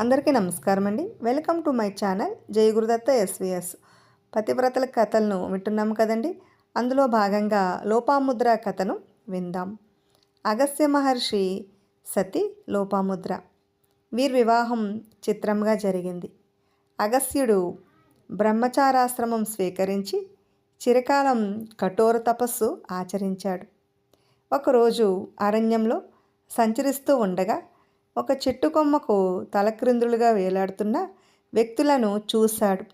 అందరికీ నమస్కారం అండి. Welcome to my channel Jaya Gurudatta SVS పతివ్రతల కథలను వింటున్నాం కదండి. అందులో భాగంగా లోపాముద్ర కథను విందాం. అగస్త్య మహర్షి సతి లోపాముద్ర. వీరి వివాహం చిత్రంగా జరిగింది. అగస్త్యుడు బ్రహ్మచారాశ్రమం స్వీకరించి చిరకాలం కఠోర తపస్సు ఆచరించాడు. ఒకరోజు అరణ్యంలో సంచరిస్తూ ఉండగా ఒక చెట్టు కొమ్మకు తలక్రిందులుగా వేలాడుతున్న వ్యక్తులను చూశాడు.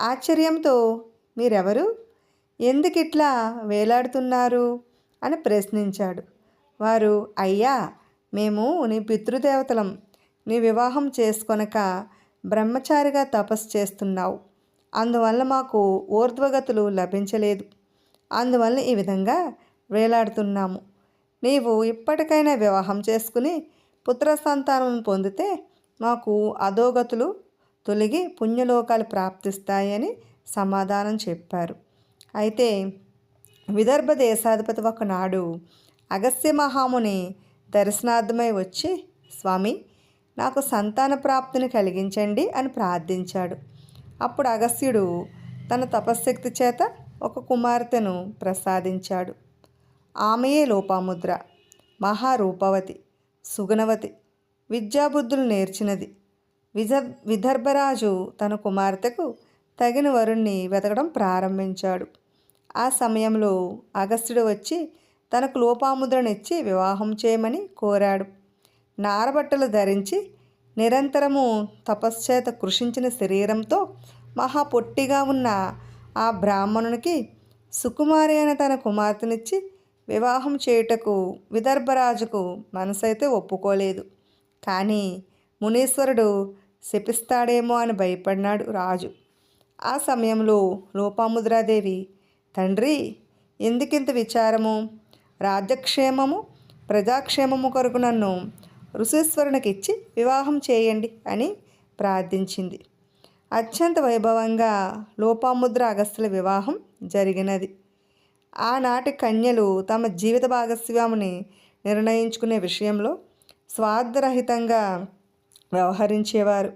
ఆశ్చర్యంతో మీరెవరు? ఎందుకిట్లా వేలాడుతున్నారు? అని ప్రశ్నించాడు. వారు అయ్యా మేము నీ పితృదేవతలం. నీ వివాహం చేసుకొనక బ్రహ్మచారిగా తపస్సు చేస్తున్నావు. అందువల్ల మాకు ఊర్ధ్వగతులు లభించలేదు. అందువల్ల ఈ విధంగా వేలాడుతున్నాము. నీవు ఇప్పటికైనా వివాహం చేసుకుని పుత్ర సంతానం పొందితే మాకు అధోగతులు తొలగి పుణ్యలోకాలు ప్రాప్తిస్తాయని సమాధానం చెప్పారు. అయితే విదర్భ దేశాధిపతి ఒకనాడు అగస్త్య మహాముని దర్శనార్థమై వచ్చి స్వామి నాకు సంతాన ప్రాప్తిని కలిగించండి అని ప్రార్థించాడు. అప్పుడు అగస్త్యుడు తన తపశ్శక్తి చేత ఒక కుమార్తెను ప్రసాదించాడు. ఆమెయే లోపాముద్ర మహారూపవతి. సుగుణవతి. విద్యాబుద్ధులు నేర్చినది. విజ విదర్భరాజు తన కుమార్తెకు తగిన వరుణ్ణి వెతకడం ప్రారంభించాడు. ఆ సమయంలో అగస్త్యుడు వచ్చి తనకు లోపాముద్రనిచ్చి వివాహం చేయమని కోరాడు. నారబట్టలు ధరించి నిరంతరము తపశ్చేత కృషించిన శరీరంతో మహా పొట్టిగా ఉన్న ఆ బ్రాహ్మణునికి సుకుమారి అయిన తన కుమార్తెనిచ్చి వివాహం చేయుటకు విదర్భరాజుకు మనసైతే ఒప్పుకోలేదు. కానీ మునీశ్వరుడు శపిస్తాడేమో అని భయపడినాడు రాజు. ఆ సమయంలో లోపాముద్రాదేవి తండ్రి ఎందుకింత విచారము? రాజ్యక్షేమము ప్రజాక్షేమము కొరకు నన్ను ఋషీశ్వరునికి ఇచ్చి వివాహం చేయండి అని ప్రార్థించింది. అత్యంత వైభవంగా లోపాముద్ర అగస్తుల వివాహం జరిగినది. ఆనాటి కన్యలు తమ జీవిత భాగస్వామిని నిర్ణయించుకునే విషయంలో స్వార్థరహితంగా వ్యవహరించేవారు.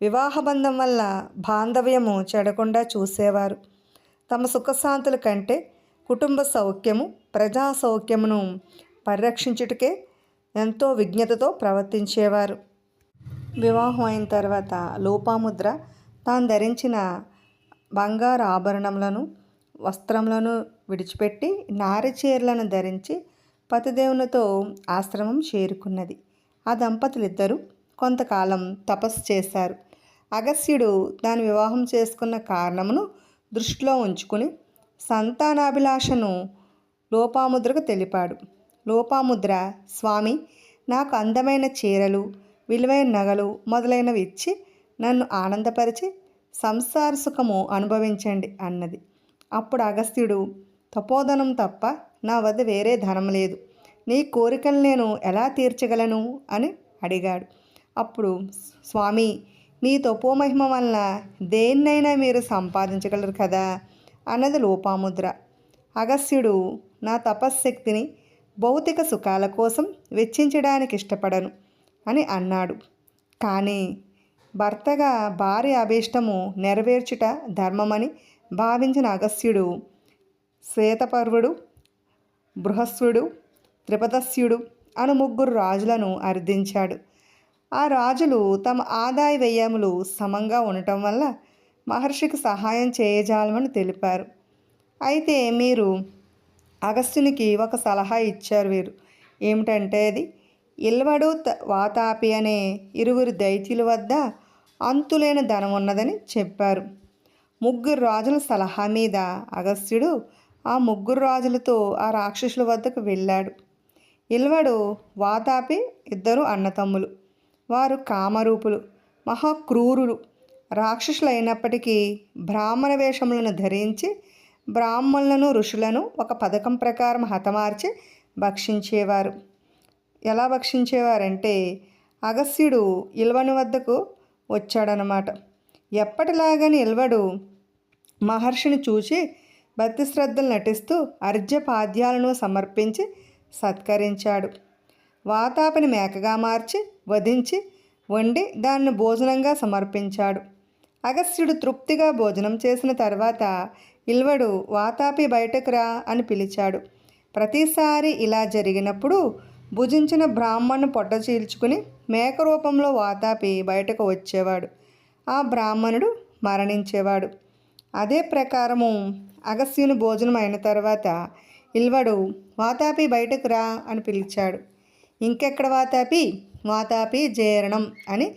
వివాహబంధం వల్ల బాంధవ్యము చెడకుండా చూసేవారు. తమ సుఖశాంతుల కంటే కుటుంబ సౌఖ్యము ప్రజా సౌఖ్యమును పరిరక్షించుటకే ఎంతో విజ్ఞతతో ప్రవర్తించేవారు. వివాహం అయిన తర్వాత లోపాముద్ర తాను ధరించిన బంగారు ఆభరణములను వస్త్రములను విడిచిపెట్టి నారి చీరలను ధరించి పతిదేవునితో ఆశ్రమం చేరుకున్నది. ఆ దంపతులిద్దరూ కొంతకాలం తపస్సు చేశారు. అగస్త్యుడు దాని వివాహం చేసుకున్న కారణమును దృష్టిలో ఉంచుకుని సంతానాభిలాషను లోపాముద్రకు తెలిపాడు. లోపాముద్ర స్వామి నాకు అందమైన చీరలు విలువైన నగలు మొదలైనవి ఇచ్చి నన్ను ఆనందపరిచి సంసార సుఖము అనుభవించండి అన్నది. అప్పుడు అగస్త్యుడు తపోధనం తప్ప నా వద్ద వేరే ధనం లేదు. నీ కోరికలు నేను ఎలా తీర్చగలను? అని అడిగాడు. అప్పుడు స్వామి మీ తపోమహిమ వల్ల దేన్నైనా మీరు సంపాదించగలరు కదా అన్నది లోపాముద్ర. అగస్త్యుడు నా తపశ్శక్తిని భౌతిక సుఖాల కోసం వెచ్చించడానికి ఇష్టపడను అని అన్నాడు. కానీ భర్తగా భార్య అభీష్టము నెరవేర్చుట ధర్మమని భావించిన అగస్యుడు శ్వేతపర్వుడు బృహస్సుడు త్రిపదస్యుడు అను ముగ్గురు రాజులను అర్థించాడు. ఆ రాజులు తమ ఆదాయ వ్యయములు సమంగా ఉండటం వల్ల మహర్షికి సహాయం చేయజాలమని తెలిపారు. అయితే మీరు అగస్త్యునికి ఒక సలహా ఇచ్చారు వీరు. ఏమిటంటే అది ఇల్వడు వాతాపి అనే ఇరువురు దైత్యుల వద్ద అంతులేని ధనం ఉన్నదని చెప్పారు. ముగ్గురు రాజుల సలహా మీద అగస్త్యుడు ఆ ముగ్గురు రాజులతో ఆ రాక్షసుల వద్దకు వెళ్ళాడు. ఇల్వడు వాతాపి ఇద్దరు అన్నతమ్ములు. వారు కామరూపులు మహాక్రూరులు. రాక్షసులు అయినప్పటికీ బ్రాహ్మణ వేషములను ధరించి బ్రాహ్మణులను ఋషులను ఒక పథకం ప్రకారం హతమార్చి భక్షించేవారు. ఎలా భక్షించేవారంటే అగస్త్యుడు ఇల్వని వద్దకు వచ్చాడనమాట ఎప్పటిలాగని ఇల్వడు మహర్షిని చూసి భక్తి శ్రద్ధలు నటిస్తూ అర్ఘ్యపాద్యాలను సమర్పించి సత్కరించాడు. వాతాపని మేకగా మార్చి వధించి వండి దాన్ని భోజనంగా సమర్పించాడు. అగస్త్యుడు తృప్తిగా భోజనం చేసిన తర్వాత ఇల్వడు వాతాపి బయటకు రా అని పిలిచాడు. ప్రతిసారి ఇలా జరిగినప్పుడు భుజించిన బ్రాహ్మణ్ పొట్ట చీల్చుకుని మేక రూపంలో వాతాపి బయటకు వచ్చేవాడు. ఆ బ్రాహ్మణుడు మరణించేవాడు. అదే ప్రకారము అగస్యుని భోజనం అయిన తర్వాత ఇల్వడు వాతాపి బయటకు రా అని పిలిచాడు. ఇంకెక్కడ వాతాపి? వాతాపి జీర్ణం అని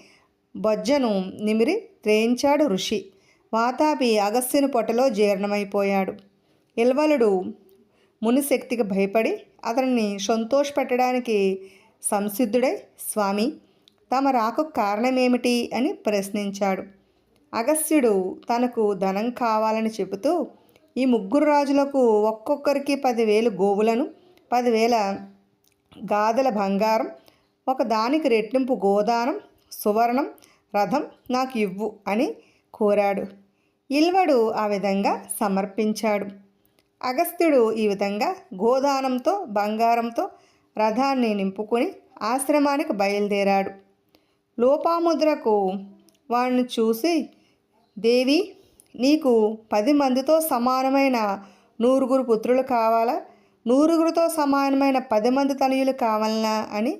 బొజ్జను నిమిరి త్రేయించాడు ఋషి. వాతాపి అగస్యుని పొట్టలో జీర్ణమైపోయాడు. ఇల్వలుడు మునిశక్తికి భయపడి అతనిని సంతోషపెట్టడానికి సంసిద్ధుడై స్వామి తమ రాకు కారణమేమిటి? అని ప్రశ్నించాడు. అగస్త్యుడు తనకు ధనం కావాలని చెబుతూ ఈ ముగ్గురు రాజులకు ఒక్కొక్కరికి పదివేలు గోవులను పదివేల గాదల బంగారం ఒక దానికి రెట్టింపు గోదానం సువర్ణం రథం నాకు ఇవ్వు అని కోరాడు. ఇల్వడు ఆ విధంగా సమర్పించాడు. అగస్త్యుడు ఈ విధంగా గోదానంతో బంగారంతో రథాన్ని నింపుకొని ఆశ్రమానికి బయలుదేరాడు. లోపాముద్రకు వాడిని చూసి దేవి నీకు పది మందితో సమానమైన నూరుగురు పుత్రులు కావాలా? నూరుగురితో సమానమైన పది మంది తనయులు కావాలనా అని?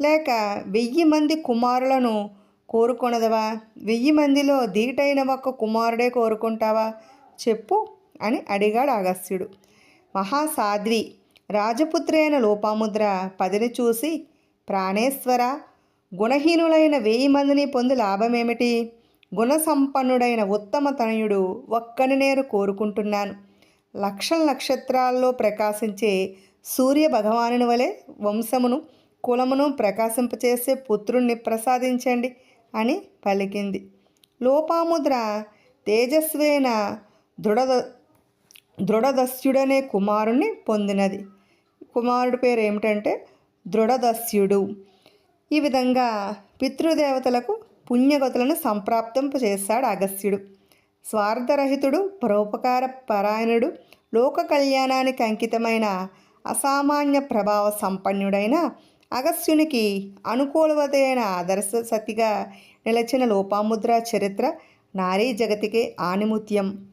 లేక వెయ్యి మంది కుమారులను కోరుకొనదవా? వెయ్యి మందిలో ధీటైన ఒక్క కుమారుడే కోరుకుంటావా? చెప్పు అని అడిగాడు అగస్త్యుడు మహాసాధ్వి రాజపుత్రి అయిన లోపాముద్ర పదిని చూసి ప్రాణేశ్వర గుణహీనులైన వెయ్యి మందిని పొంది లాభమేమిటి? గుణసంపన్నుడైన ఉత్తమ తనయుడు ఒక్కని నేరు కోరుకుంటున్నాను. లక్షల నక్షత్రాల్లో ప్రకాశించే సూర్య భగవానుని వలె వంశమును కులమును ప్రకాశింపచేసే పుత్రుణ్ణి ప్రసాదించండి అని పలికింది. లోపాముద్ర తేజస్వేన దృఢ దృఢదస్యుడనే కుమారుణ్ణి పొందినది. కుమారుడి పేరు ఏమిటంటే దృఢదస్యుడు. ఈ విధంగా పితృదేవతలకు పుణ్యగతులను సంప్రాప్తింప చేశాడు అగస్త్యుడు. స్వార్థరహితుడు పరోపకార పరాయణుడు లోక కళ్యాణానికి అంకితమైన అసామాన్య ప్రభావ సంపన్నుడైన అగస్త్యునికి అనుకూలవతైన ఆదర్శ సతిగా నిలచిన లోపాముద్ర చరిత్ర నారీ జగతికే ఆనిముత్యం.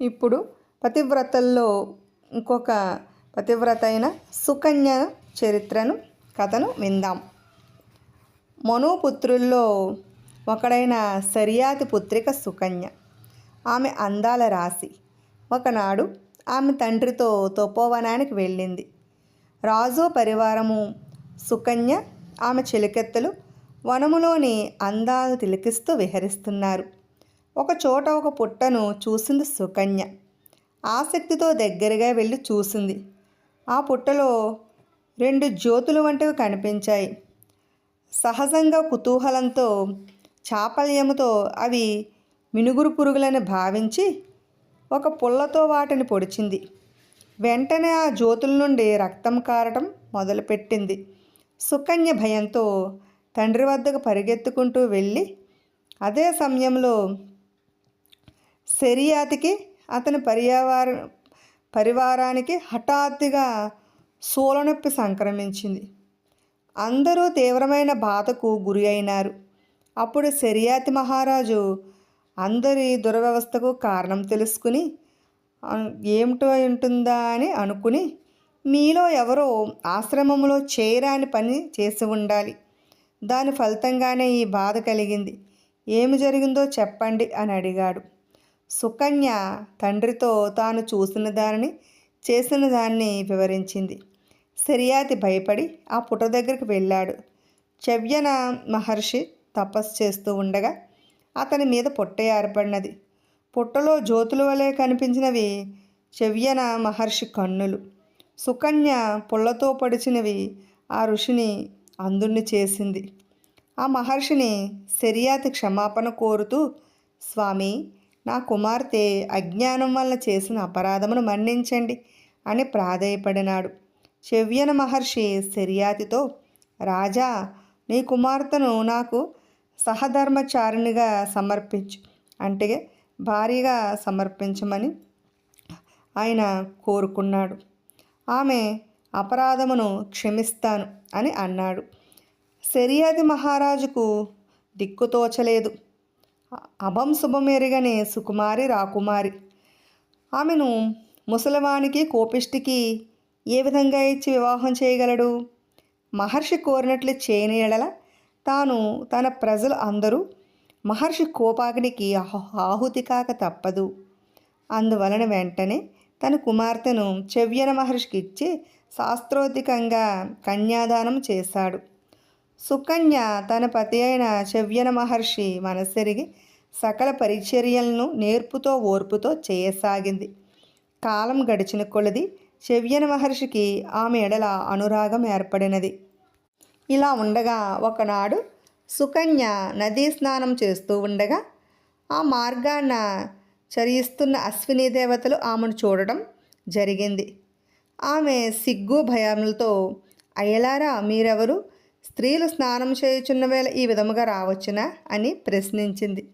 ఇప్పుడు పతివ్రతల్లో ఇంకొక పతివ్రత అయిన సుకన్య చరిత్రను కథను విందాం. మనోపుత్రుల్లో ఒకడైన సరియాతి పుత్రిక సుకన్య. ఆమె అందాల రాశి. ఒకనాడు ఆమె తండ్రితో తపోవనానికి వెళ్ళింది. రాజు పరివారము సుకన్య ఆమె చెలికెత్తలు వనములోని అందాలు తిలకిస్తూ విహరిస్తున్నారు. ఒక చోట ఒక పుట్టను చూసింది సుకన్య. ఆసక్తితో దగ్గరగా వెళ్ళి చూసింది. ఆ పుట్టలో రెండు జ్యోతులు వంటివి కనిపించాయి. సహజంగా కుతూహలంతో చాపల్యముతో అవి మినుగురు పురుగులని భావించి ఒక పుల్లతో వాటిని పొడిచింది. వెంటనే ఆ జ్యోతుల నుండి రక్తం కారటం మొదలుపెట్టింది. సుకన్య భయంతో తండ్రి వద్దకు పరిగెత్తుకుంటూ వెళ్ళి అదే సమయంలో శరియాతికి అతని పర్యావర పరివారానికి హఠాత్తుగా సూలనొప్పి సంక్రమించింది. అందరూ తీవ్రమైన బాధకు గురి అయినారు. అప్పుడు శరియాతి మహారాజు అందరి దురవ్యవస్థకు కారణం తెలుసుకుని ఏమిటో ఉంటుందా? అని అనుకుని మీలో ఎవరో ఆశ్రమంలో చేయరాని పని చేసి ఉండాలి. దాని ఫలితంగానే ఈ బాధ కలిగింది. ఏమి జరిగిందో చెప్పండి అని అడిగాడు. సుకన్య తండ్రితో తాను చూసిన దానిని చేసిన దాన్ని వివరించింది. శరియాతి భయపడి ఆ పుట దగ్గరికి వెళ్ళాడు. చవ్యన మహర్షి తపస్సు చేస్తూ ఉండగా అతని మీద పుట్ట ఏర్పడినది. పుట్టలో జ్యోతుల వలె కనిపించినవి చెవ్యన మహర్షి కన్నులు. సుకన్య పుల్లతో పడిచినవి ఆ ఋషిని అందుణ్ణి చేసింది. ఆ మహర్షిని శర్యాతి క్షమాపణ కోరుతూ స్వామి నా కుమార్తె అజ్ఞానం వల్ల చేసిన అపరాధమును మన్నించండి అని ప్రాధేయపడినాడు. చెవ్యన మహర్షి శర్యాతితో రాజా నీ కుమార్తెను నాకు సహధర్మచారిణిగా సమర్పించు అంటే భారీగా సమర్పించమని ఆయన కోరుకున్నాడు. ఆమె అపరాధమును క్షమిస్తాను అని అన్నాడు. శరియాది మహారాజుకు దిక్కుతోచలేదు అభం శుభం సుకుమారి రాకుమారి. ఆమెను ముసలివానికి కోపిష్టికి ఏ విధంగా ఇచ్చి వివాహం చేయగలడు? మహర్షి కోరినట్లు చేయని ఎడల తాను తన ప్రజలు అందరూ మహర్షి కోపాగ్నికి ఆహుతి కాక తప్పదు. అందువలన వెంటనే తన కుమార్తెను చెవ్యన మహర్షికి ఇచ్చి శాస్త్రోతికంగా కన్యాదానం చేశాడు. సుకన్య తన పతి అయిన చెవ్యన మహర్షి మనసెరిగి సకల పరిచర్యలను నేర్పుతో ఓర్పుతో చేయసాగింది. కాలం గడిచిన కొలది చెవ్యన మహర్షికి ఆమె ఎడల అనురాగం ఏర్పడినది. ఇలా ఉండగా ఒకనాడు సుకన్య నదీ స్నానం చేస్తూ ఉండగా ఆ మార్గాన చరిస్తున్న అశ్విని దేవతలు ఆమెను చూడడం జరిగింది. ఆమె సిగ్గు భయములతో అయ్యలారా మీరెవరు? స్త్రీలు స్నానం చేయుచున్న వేళ ఈ విధముగా రావచ్చునా? అని ప్రశ్నించింది.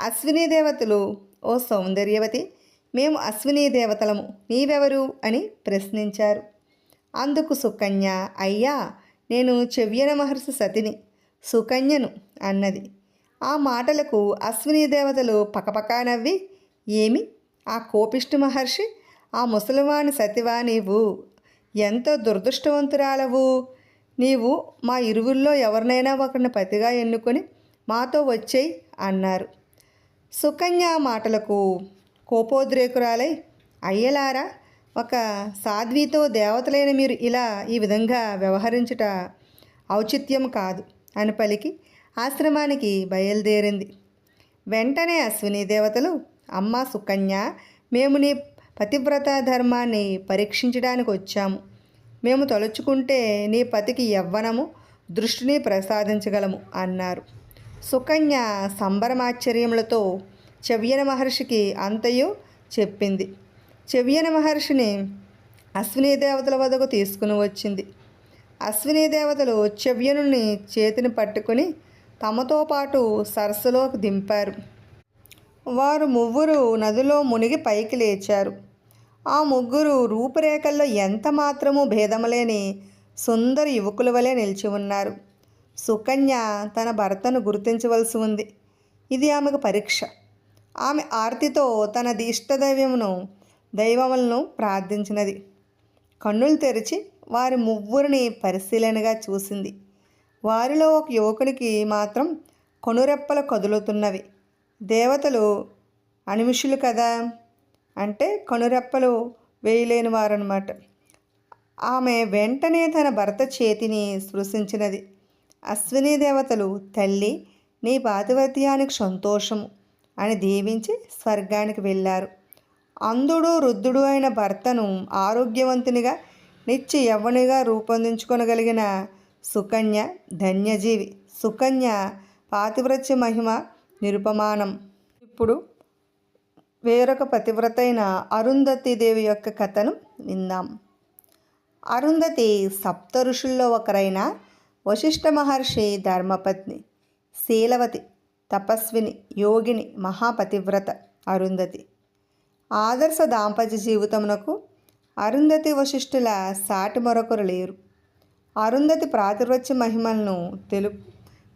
అశ్విని దేవతలు ఓ సౌందర్యవతి మేము అశ్విని దేవతలము నీవెవరు? అని ప్రశ్నించారు. అందుకు సుకన్య అయ్యా నేను చెవ్యన మహర్షి సతిని సుకన్యను అన్నది. ఆ మాటలకు అశ్విని దేవతలు పకపకా నవ్వి ఏమి? ఆ కోపిష్టి మహర్షి ఆ ముసలివాని సతివా నీవు ఎంత దురదృష్టవంతురాలవు. నీవు మా ఇరువుల్లో ఎవరినైనా ఒకరిని పతిగా ఎన్నుకొని మాతో వచ్చేయి అన్నారు. సుకన్య మాటలకు కోపోద్రేకురాలై అయ్యలారా ఒక సాధ్వితో దేవతలైన మీరు ఇలా ఈ విధంగా వ్యవహరించుట ఔచిత్యం కాదు అని పలికి ఆశ్రమానికి బయలుదేరింది. వెంటనే అశ్విని దేవతలు అమ్మ సుకన్య మేము నీ పతివ్రత ధర్మాన్ని పరీక్షించడానికి వచ్చాము. మేము తలుచుకుంటే నీ పతికి యవ్వనము దృష్టిని ప్రసాదించగలము అన్నారు. సుకన్య సంబరమాశ్చర్యములతో చెవ్యన మహర్షికి అంతయు చెప్పింది. చెవ్యన మహర్షిని అశ్విని దేవతల వద్దకు తీసుకుని వచ్చింది. అశ్విని దేవతలు చెవ్యనుని చేతిని పట్టుకుని తమతో పాటు సరస్సులోకి దింపారు. వారు ముగ్గురు నదిలో మునిగి పైకి లేచారు. ఆ ముగ్గురు రూపురేఖల్లో ఎంత మాత్రము భేదములేని సుందర యువకుల వలె నిలిచి ఉన్నారు. సుకన్య తన భర్తను గుర్తించవలసి ఉంది. ఇది ఆమెకు పరీక్ష. ఆమె ఆర్తితో తన ఇష్టదైవమును దైవములను ప్రార్థించినది. కన్నులు తెరిచి వారి ముగ్గురిని పరిశీలనగా చూసింది. వారిలో ఒక యువకునికి మాత్రం కొనురెప్పలు కదులుతున్నవి. దేవతలు అనిమిషులు కదా అంటే కనురెప్పలు వేయలేని వారనమాట ఆమె వెంటనే తన భర్త చేతిని స్పృశించినది. అశ్విని దేవతలు తల్లి నీ పాతివత్యానికి సంతోషము అని దీవించి స్వర్గానికి వెళ్ళారు. అంధుడు వృద్ధుడు అయిన భర్తను ఆరోగ్యవంతునిగా నిత్య యవ్వనిగా రూపొందించుకొనగలిగిన సుకన్య ధన్యజీవి. సుకన్య పాతివ్రత్య మహిమ నిరుపమానం. ఇప్పుడు వేరొక పతివ్రత అయిన అరుంధతి దేవి యొక్క కథను విందాం. అరుంధతి సప్త ఋషుల్లో ఒకరైన వశిష్ఠ మహర్షి ధర్మపత్ని శీలవతి తపస్విని యోగిని మహాపతివ్రత అరుంధతి. ఆదర్శ దాంపత్య జీవితమునకు అరుంధతి వశిష్ఠుల సాటి మరొకరు లేరు. అరుంధతి ప్రాతిపత్య మహిమలను తెలుపు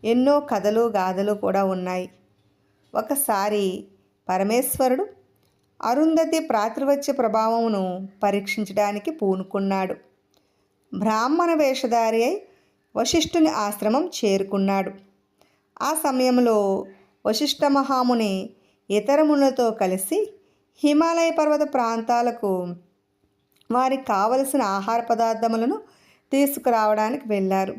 ఎన్నో కథలు గాథలు కూడా ఉన్నాయి. ఒకసారి పరమేశ్వరుడు అరుంధతి ప్రాతివత్య ప్రభావమును పరీక్షించడానికి పూనుకున్నాడు. బ్రాహ్మణ వేషధారి అయి వశిష్ఠుని ఆశ్రమం చేరుకున్నాడు. ఆ సమయంలో వశిష్ఠ మహాముని ఇతరములతో కలిసి హిమాలయ పర్వత ప్రాంతాలకు వారికి కావలసిన ఆహార పదార్థములను తీసుకురావడానికి వెళ్ళారు.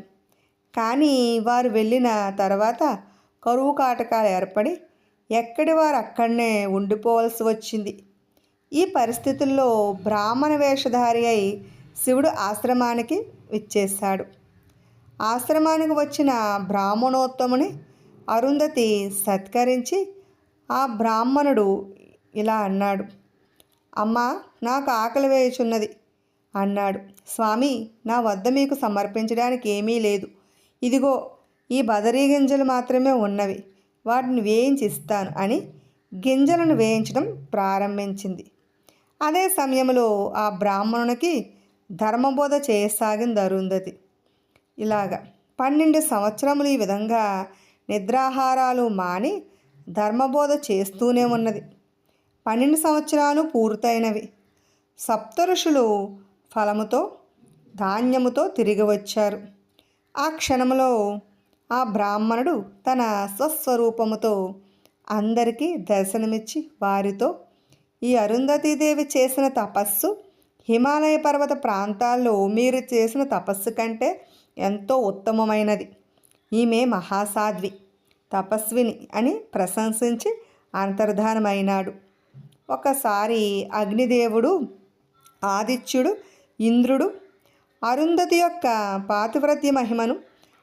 కానీ వారు వెళ్ళిన తర్వాత కరువు కాటకాలు ఏర్పడి ఎక్కడి వారు అక్కడనే ఉండిపోవలసి వచ్చింది. ఈ పరిస్థితుల్లో బ్రాహ్మణ వేషధారి అయి శివుడు ఆశ్రమానికి విచ్చేశాడు. ఆశ్రమానికి వచ్చిన బ్రాహ్మణోత్తముని అరుంధతి సత్కరించి ఆ బ్రాహ్మణుడు ఇలా అన్నాడు. అమ్మా నాకు ఆకలి వేయుచున్నది అన్నాడు. స్వామి నా వద్ద మీకు సమర్పించడానికి ఏమీ లేదు. ఇదిగో ఈ బదరీ గింజలు మాత్రమే ఉన్నవి. వాటిని వేయించి ఇస్తాను అని గింజలను వేయించడం ప్రారంభించింది. అదే సమయంలో ఆ బ్రాహ్మణునికి ధర్మబోధ చేయసాగింది అరుంధతి ఇలాగా పన్నెండు సంవత్సరములు ఈ విధంగా నిద్రాహారాలు మాని ధర్మబోధ చేస్తూనే ఉన్నది. పన్నెండు సంవత్సరాలు పూర్తయినవి. సప్తఋషులు ఫలముతో ధాన్యముతో తిరిగి వచ్చారు. ఆ క్షణంలో ఆ బ్రాహ్మణుడు తన స్వస్వరూపముతో అందరికీ దర్శనమిచ్చి వారితో ఈ అరుంధతీదేవి చేసిన తపస్సు హిమాలయ పర్వత ప్రాంతాల్లో మీరు చేసిన తపస్సు కంటే ఎంతో ఉత్తమమైనది. ఈమె మహాసాధ్వి తపస్విని అని ప్రశంసించి అంతర్ధానమైనాడు. ఒకసారి అగ్నిదేవుడు ఆదిత్యుడు ఇంద్రుడు అరుంధతి యొక్క పాతివ్రత్య మహిమను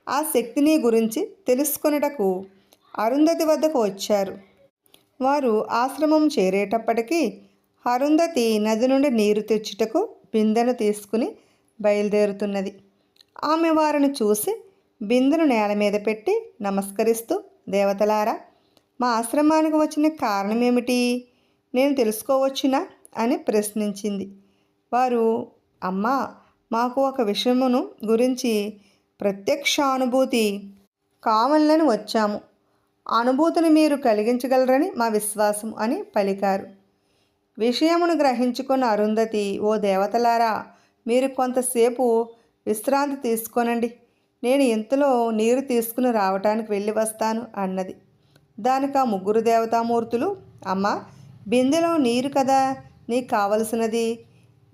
ఆ శక్తిని గురించి తెలుసుకొనుటకు అరుంధతి వద్దకు వచ్చారు. వారు ఆశ్రమం చేరేటప్పటికీ అరుంధతి నది నుండి నీరు తెచ్చుటకు బిందెను తీసుకుని బయలుదేరుతున్నది. ఆమె వారిని చూసి బిందెను నేల మీద పెట్టి నమస్కరిస్తూ దేవతలారా మా ఆశ్రమానికి వచ్చిన కారణం ఏమిటి నేను తెలుసుకోవచ్చునా? అని ప్రశ్నించింది. వారు అమ్మా మాకు ఒక విషయమును గురించి ప్రత్యక్షానుభూతి కావాలని వచ్చాము. అనుభూతిని మీరు కలిగించగలరని మా విశ్వాసం అని పలికారు. విషయమును గ్రహించుకున్న అరుంధతి ఓ దేవతలారా మీరు కొంతసేపు విశ్రాంతి తీసుకోనండి. నేను ఇంతలో నీరు తీసుకుని రావటానికి వెళ్ళి వస్తాను అన్నది. దానికి ఆ ముగ్గురు దేవతామూర్తులు అమ్మ బిందెలో నీరు కదా నీకు కావలసినది.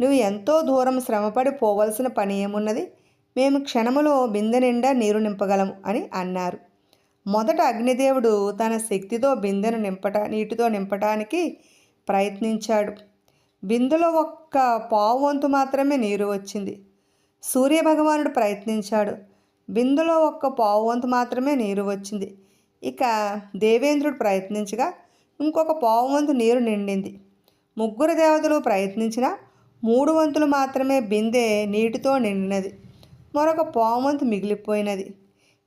నువ్వు ఎంతో దూరం శ్రమపడి పోవలసిన పని ఏమున్నది? మేము క్షణములో బిందె నిండా నీరు నింపగలము అని అన్నారు. మొదట అగ్నిదేవుడు తన శక్తితో బిందెను నింపట నీటితో నింపటానికి ప్రయత్నించాడు. బిందులో ఒక్క పావు వంతు మాత్రమే నీరు వచ్చింది. సూర్యభగవానుడు ప్రయత్నించాడు. బిందులో ఒక్క పావు వంతు మాత్రమే నీరు వచ్చింది. ఇక దేవేంద్రుడు ప్రయత్నించగా ఇంకొక పావు వంతు నీరు నిండింది. ముగ్గురు దేవతలు ప్రయత్నించిన మూడు వంతులు మాత్రమే బిందె నీటితో నిండినది. మరొక పావు వంతు మిగిలిపోయినది.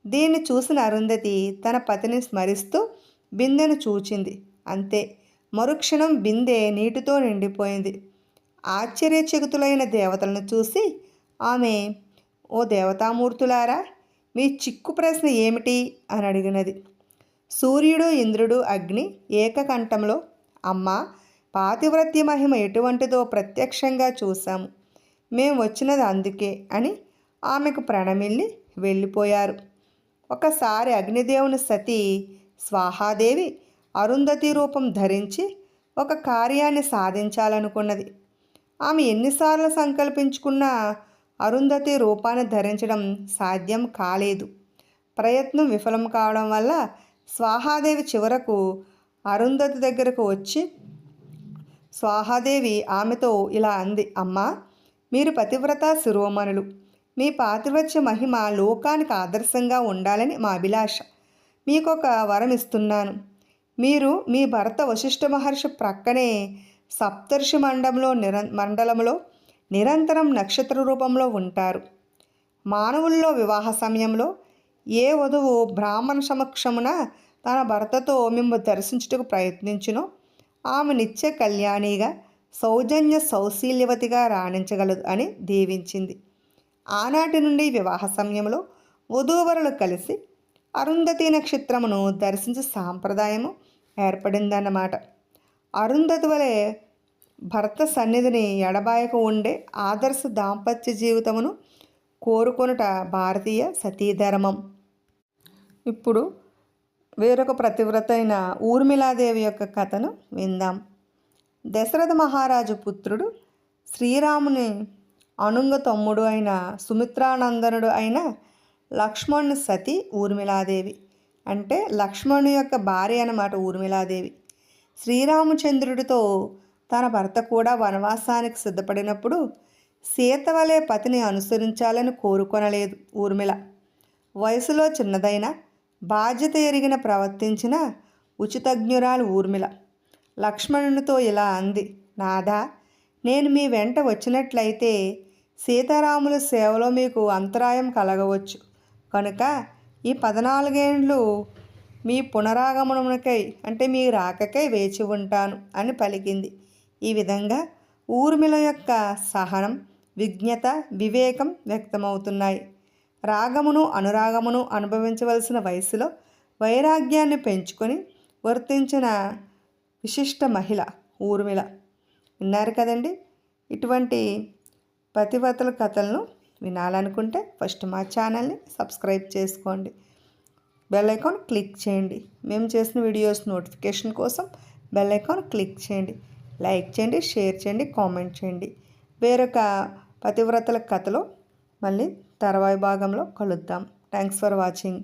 దీన్ని చూసిన అరుంధతి తన పతిని స్మరిస్తూ బిందెను చూచింది. అంతే మరుక్షణం బిందె నీటితో నిండిపోయింది. ఆశ్చర్యచకితులైన దేవతలను చూసి ఆమె ఓ దేవతామూర్తులారా మీ చిక్కు ప్రశ్న ఏమిటి? అని అడిగినది. సూర్యుడు ఇంద్రుడు అగ్ని ఏకకంఠంలో అమ్మ పాతివ్రత్య మహిమ ఎటువంటిదో ప్రత్యక్షంగా చూశాము. మేము వచ్చినది అందుకే అని ఆమెకు ప్రణమిల్లి వెళ్ళిపోయారు. ఒకసారి అగ్నిదేవుని సతి స్వాహాదేవి అరుంధతి రూపం ధరించి ఒక కార్యాన్ని సాధించాలనుకున్నది. ఆమె ఎన్నిసార్లు సంకల్పించుకున్నా అరుంధతి రూపాన్ని ధరించడం సాధ్యం కాలేదు. ప్రయత్నం విఫలం కావడం వల్ల స్వాహాదేవి చివరకు అరుంధతి దగ్గరకు వచ్చి స్వాహాదేవి ఆమెతో ఇలా అంది అమ్మా మీరు పతివ్రత శిరోమణులు. మీ పాతివ్రత్య మహిమ లోకానికి ఆదర్శంగా ఉండాలని మా అభిలాష. మీకొక వరం ఇస్తున్నాను. మీరు మీ భర్త వశిష్ఠ మహర్షి ప్రక్కనే సప్తర్షి మండలంలో నిర మండలంలో నిరంతరం నక్షత్ర రూపంలో ఉంటారు. మానవుల్లో వివాహ సమయంలో ఏ వధువు బ్రాహ్మణ సమక్షమున తన భర్తతో మిమ్ము దర్శించుటకు ప్రయత్నించునో. ఆమె నిత్య కళ్యాణిగా సౌజన్య సౌశీల్యవతిగా రాణించగలదు అని దీవించింది. ఆనాటి నుండి వివాహ సమయంలో వధూవరులు కలిసి అరుంధతి నక్షత్రమును దర్శించే సాంప్రదాయము ఏర్పడిందన్నమాట. అరుంధతి వలె భర్త సన్నిధిని ఎడబాయకు ఉండే ఆదర్శ దాంపత్య జీవితమును కోరుకొనుట భారతీయ సతీధర్మం. ఇప్పుడు వేరొక ప్రతివ్రత అయిన ఊర్మిళాదేవి యొక్క కథను విందాం. దశరథ మహారాజు పుత్రుడు శ్రీరాముని అనుంగ తమ్ముడు అయిన సుమిత్రానందనుడు అయిన లక్ష్మణుని సతి ఊర్మిళాదేవి. అంటే లక్ష్మణుని యొక్క భార్య అన్నమాట ఊర్మిళాదేవి. శ్రీరామచంద్రుడితో తన భర్త కూడా వనవాసానికి సిద్ధపడినప్పుడు సీత వలె పతిని అనుసరించాలని కోరుకొనలేదు ఊర్మిళ. వయసులో చిన్నదైన బాధ్యత ఎరిగిన ప్రవర్తించిన ఉచితజ్ఞురాలు ఊర్మిళ. లక్ష్మణునితో ఇలా అంది నాదా నేను మీ వెంట వచ్చినట్లయితే సీతారాముల సేవలో మీకు అంతరాయం కలగవచ్చు. కనుక ఈ పద్నాలుగేండ్లు మీ పునరాగమనమునకై అంటే మీ రాకకై వేచి ఉంటాను అని పలికింది. ఈ విధంగా ఊర్మిళ యొక్క సహనం విజ్ఞత వివేకం వ్యక్తమవుతున్నాయి. రాగమును అనురాగమును అనుభవించవలసిన వయసులో వైరాగ్యాన్ని పెంచుకొని వర్తించిన విశిష్ట మహిళ ఊర్మిళ. విన్నారు కదండి? ఇటువంటి పతివ్రతల కథలను వినాలనుకుంటే ఫస్ట్ మా ఛానల్ని సబ్స్క్రైబ్ చేసుకోండి. బెల్ ఐకాన్ క్లిక్ చేయండి. మేము చేసిన వీడియోస్ నోటిఫికేషన్ కోసం బెల్ ఐకాన్ క్లిక్ చేయండి. లైక్ చేయండి షేర్ చేయండి కామెంట్ చేయండి. వేరొక పతివ్రతల కథలో మళ్ళీ తర్వాయి భాగంలో కలుద్దాం. Thanks for watching